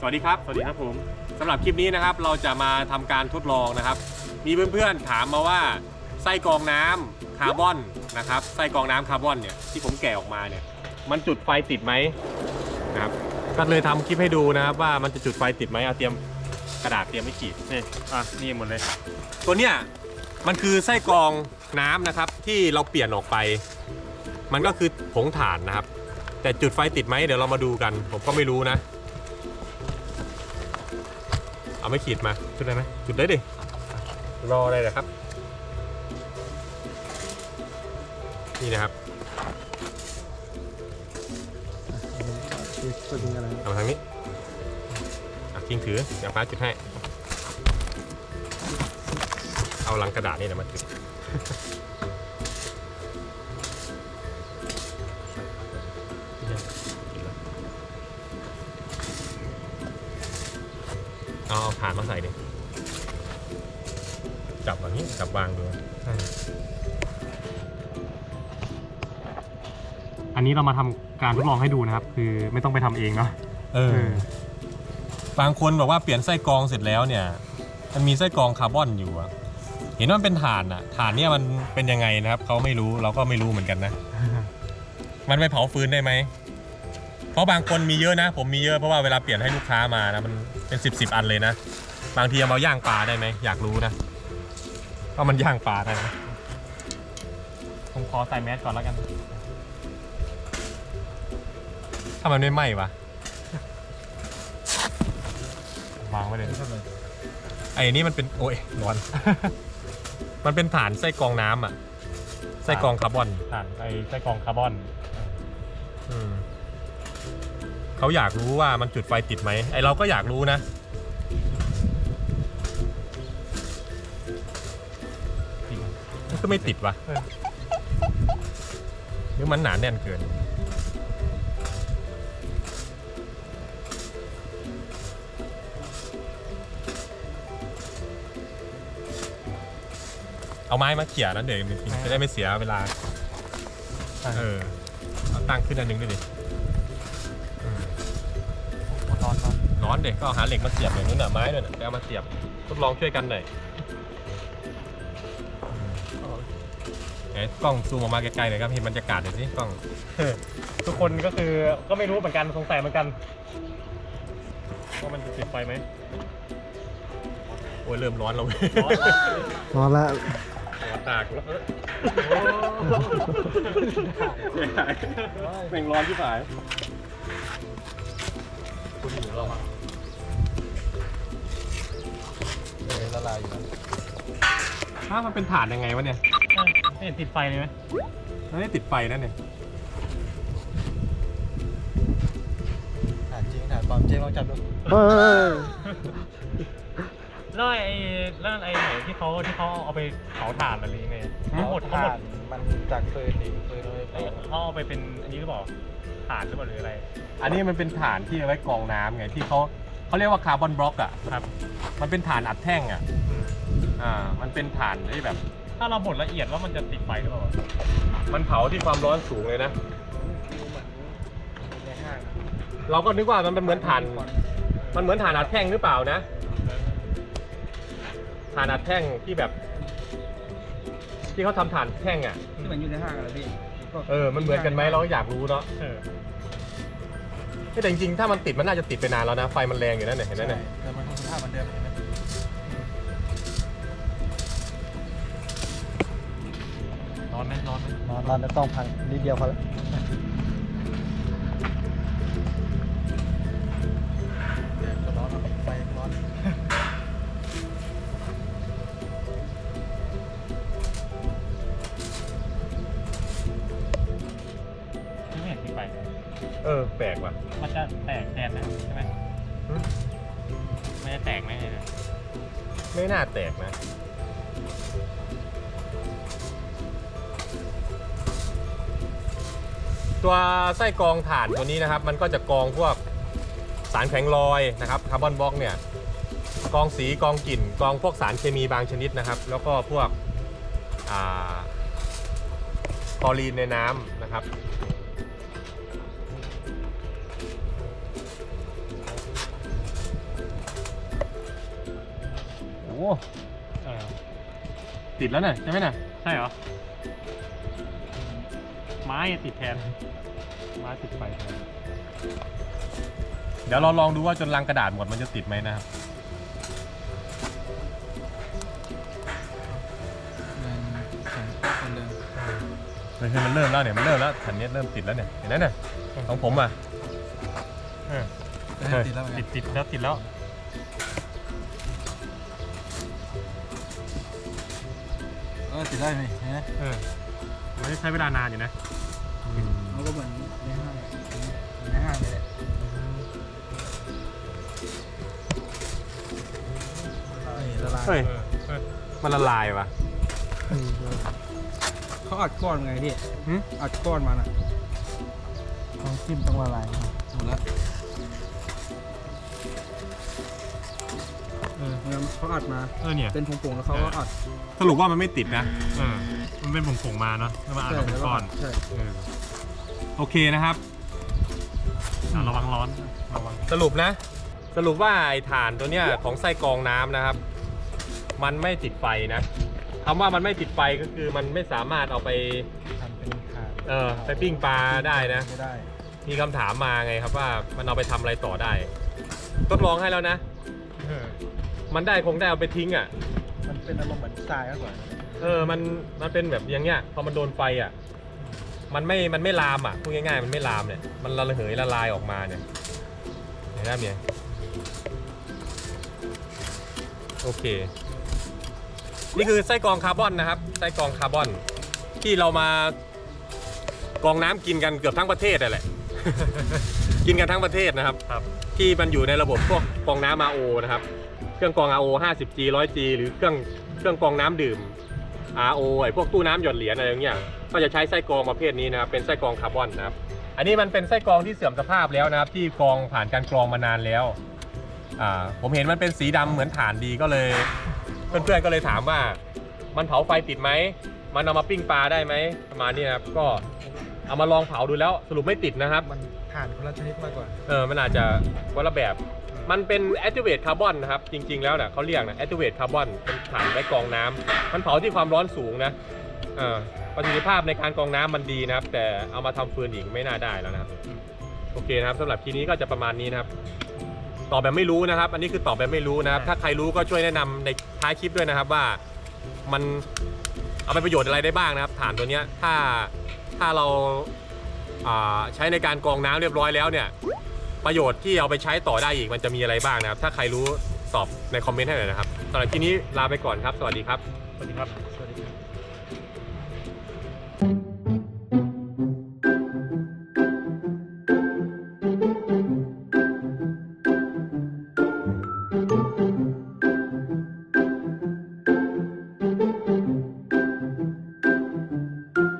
สวัสดีครับ สวัสดีครับผมสำหรับคลิปนี้นะครับเราจะมาทำการทดลองนะครับ มีเพื่อนๆถามมาว่าไส้กรองน้ำคาร์บอนนะครับไส้กรองน้ำคาร์บอนเนี่ยที่ผมแกะออกมาเนี่ยมันจุดไฟติดไหมนะครับก็เลยทำคลิปให้ดูนะครับว่ามันจะจุดไฟติดไหมเอาเตรียมกระดาษเตรียมไว้ขีดนี่อะนี่หมดเลย ตัวเนี้ยมันคือไส้กรองน้ำนะครับที่เราเปลี่ยนออกไป มันก็คือผงถ่านนะครับ แต่จุดไฟติดไหมเดี๋ยวเรามาดูกัน ผมก็ไม่รู้นะ เอาไม่ขีดมา จุดได้ไหมจุดได้ดิรออะไรนะครับ นี่นะครับตัวนี้อะไรเอามาทางนี้อะทิ้งถือเดี๋ยวฟ้าจุดให้ เอาลังกระดาษนี่นะมาจุด เอาเอาผ่านมาใส่ดิจับแบบนี้จับวางดูอันนี้เรามาทำการทดลองให้ดูนะครับ คือไม่ต้องไปทำเองเนาะเออบางคนบอกว่าเปลี่ยนไส้กรองเสร็จแล้วเนี่ย มันมีไส้กรองคาร์บอนอยู่อะเห็นว่ามันเป็นถ่านอะถ่านเนี่ยมันเป็นยังไงนะครับเขาไม่รู้เราก็ไม่รู้เหมือนกันนะ มันไปเผาฟืนได้ไหม เพราะบางคนมีเยอะนะ ผมมีเยอะเพราะว่าเวลาเปลี่ยนให้ลูกค้ามานะมันเป็นสิบสิบอันเลยนะ บางทีเอามาย่างปลาได้ไหมอยากรู้นะว่ามันย่างปลาได้ไหมผมขอใส่แมสก่อนแล้วกันถ้ามันไม่ไหม้วะวางไว้เลยไอ้นี่มันเป็นโอ้ยร้อน มันเป็นฐานไส้กรองน้ำอะไส้กรองคาร์บอนถ่านไอไส้กรองคาร์บอน อืม เขาอยากรู้ว่ามันจุดไฟติดไหมไอเราก็อยากรู้นะ มันก็ไม่ติดวะเออหรือมันหนาแน่นเกิน เอาไม้มาเขี่ยนั้นเดี๋ยวมันจะได้ไม่เสียเวลา เออ เอาตั้งขึ้นอันหนึงด้วยดิ ร้อนร้อนเด็กก็เอาหาเหล็กมาเสียบอย่างนู้นน่ะไม้ด้วยน่ะไปเอามาเสียบทดลองช่วยกันหน่อยไหนกล้องซูมออกมาไกลๆหน่อยครับเห็นบรรยากาศหน่อยสิกล้อง ทุกคนก็คือก็ไม่รู้เหมือนกันสงสัยเหมือนกันว่ามันจะติดไฟไหมโอ้ยเริ่มร้อนแล้วเว้ยร้อนนอนละหัวตากแล้วเป็นร้อนที่ผายคุณอยู่เราอะ ละลายอยู่ถ้ามันเป็นถ่านยังไงวะเนี่ยไม่เห็นติดไฟเลยไหมมันไม่ติดไฟนั่นเนี่ยถ่านจริงถ่านปลอมเจ๊ลองจับดูแล้วไอ้แล้วไอ้ไหนที่เขาที่เขาเอาไปเผาถ่านอะไรยังไงทั้งหมดทั้งหมดมันจากฟืนดิฟืนเลยไอ้เขาเอาไปเป็นอันนี้หรือเปล่าถ่านหรือเปล่าหรืออะไร อันนี้มันเป็นถ่านที่เอาไว้กรองน้ำไงที่เขา เขาเรียกว่าคาร์บอนบล็อกอะครับ มันเป็นถ่านอัดแท่งอะอืมอ่ามันเป็นถ่านที่แบบ ถ้าเราบดละเอียดแล้วมันจะติดไฟหรือเปล่ามันเผาที่ความร้อนสูงเลยนะในห้างเราก็นึกว่ามันเป็นเหมือนถ่าน มันเหมือนถ่านอัดแท่งหรือเปล่านะถ่านอัดแท่งที่แบบ ที่เขาทำถ่านแท่งอะที่มันอยู่ในห้างอะไรพี่ เออ มันเหมือนกันไหมเราก็อยากรู้เนาะ เออ แต่จริงๆ ถ้ามันติดมันน่าจะติดไปนานแล้วนะ ไฟมันแรงอยู่นั่นเนี่ยเห็นไหมเนี่ยแต่มันคงสภาพเหมือนเดิมเห็นไหมร้อนไหมร้อนไหมนอนนอนจะต้องพังนิดเดียวพอแล้ว แปลกว่ะ มันจะแตกแทนนะใช่ไหมหึไม่ได้แตกไหมเนี่ยไม่น่าแตกนะ ตัวไส้กรองถ่านตัวนี้นะครับ มันก็จะกรองพวกสารแข็งลอยนะครับคาร์บอนบล็อกเนี่ยกรองสีกรองกลิ่นกรองพวกสารเคมีบางชนิดนะครับ แล้วก็พวกอ่าคลอรีนในน้ำนะครับ เออติดแล้วเนี่ยใช่ไหมเนี่ยใช่เหรอ ไม้ติดแทน ไม้ติดไฟแทนเดี๋ยวเราลองดูว่าจนลังกระดาษหมดมันจะติดไหมนะครับเงินแข็งป๊อกคนเดิมเฮ้ยมันเริ่มแล้วเนี่ยมันเริ่มแล้วขันนี้เริ่มติดแล้วเนี่ยเห็นไหมเนี่ยของผมอะ เออเฮ้ยติดแล้วเหมือนติกัดนติดแล้วติดแล้ว ออติดได้ไหมเห็นไหมเออมันจะใช้เวลานานอยู่นะมันก็เหมือนในห้างในห้างเลยแหละนี่ละลายเฮ้ยเออเออมันละลายว่ะเขาอัดก้อนไงพี่หึอัดก้อนมันอะต้องจิ้มต้องละลายหมดแล้ว อองั้นเขาอัดมาเออเนี่ย เป็นผงๆแล้วเขาก็อัดสรุปว่ามันไม่ติดนะเออมันเป็นผงๆมาเนาะแล้วมาอัดใช่เป็นแล้วก็ก้อนใช่เออโอเคนะครับอะระวังร้อนระวังสรุปนะ สรุปว่าไอ้ฐานตัวเนี้ยของไส้กรองน้ำนะครับ มันไม่ติดไฟนะคำว่ามันไม่ติดไฟก็คือมันไม่สามารถเอาไปทำเป็นถาดเออไปปิ้งปลาได้นะ ไม่ได้ มีคำถามมาไงครับว่ามันเอาไปทำอะไรต่อได้ ทดลองให้แล้วนะเออ มันได้คงได้เอาไปทิ้งอะ มันเป็นอารมณ์เหมือนทรายมากกว่าเออ มัน มันเป็นแบบอย่างเงี้ย พอมันโดนไฟอะ มันไม่ มันไม่ลามอะ พูดง่ายๆ มันไม่ลามเนี่ย มันระเหยละลายออกมาเนี่ยเห็นไหมเนี่ยโอเค นี่คือไส้กรองคาร์บอนนะครับ ไส้กรองคาร์บอน ที่เรามากรองน้ำกินกันเกือบทั้งประเทศอะแหละ กินกันทั้งประเทศนะครับครับ ที่มันอยู่ในระบบพวกกรองน้ำ RO นะครับ เครื่องกรอง RO 50G 100G หรือเครื่องเครื่องกรองน้ำดื่ม RO ไอพวกตู้น้ำหยดเหรียญอะไรอย่างเงี้ยก็จะใช้ไส้กรองประเภทนี้นะครับเป็นไส้กรองคาร์บอนนะครับอันนี้มันเป็นไส้กรองที่เสื่อมสภาพแล้วนะครับ ที่กรองผ่านการกรองมานานแล้วอ่าผมเห็นมันเป็นสีดำเหมือนถ่านดีก็เลย เพื่อนๆก็เลยถามว่า มันเผาไฟติดไหมมันเอามาปิ้งปลาได้ไหมประมาณนี้นะครับก็เอามาลองเผาดูแล้วสรุปไม่ติดนะครับ มันถ่านคนละชนิดมากกว่าเออมันอาจจะคนละแบบ มันเป็น activate carbon นะครับ จริง ๆ แล้วเนี่ยเขาเรียกนะ activate carbon เป็นถ่านไว้กรองน้ำมันเผาที่ความร้อนสูงนะเออประสิทธิภาพในการกรองน้ำมันดีนะครับ แต่เอามาทำฟืนอีกไม่น่าได้แล้วนะครับ โอเคนะครับสำหรับทีนี้ก็จะประมาณนี้นะครับ ตอบแบบไม่รู้นะครับ อันนี้คือตอบแบบไม่รู้นะครับ ถ้าใครรู้ก็ช่วยแนะนำในท้ายคลิปด้วยนะครับว่ามันเอาไปประโยชน์อะไรได้บ้างนะครับฐานตัวเนี้ยถ้าถ้าเราอ่าใช้ในการกรองน้ำเรียบร้อยแล้วเนี่ย ประโยชน์ที่เอาไปใช้ต่อได้อีกมันจะมีอะไรบ้างนะครับ ถ้าใครรู้ตอบในคอมเมนต์ให้หน่อยนะครับสำหรับที่นี้ลาไปก่อนครับ สวัสดีครับ สวัสดีครับสวัสดีครับ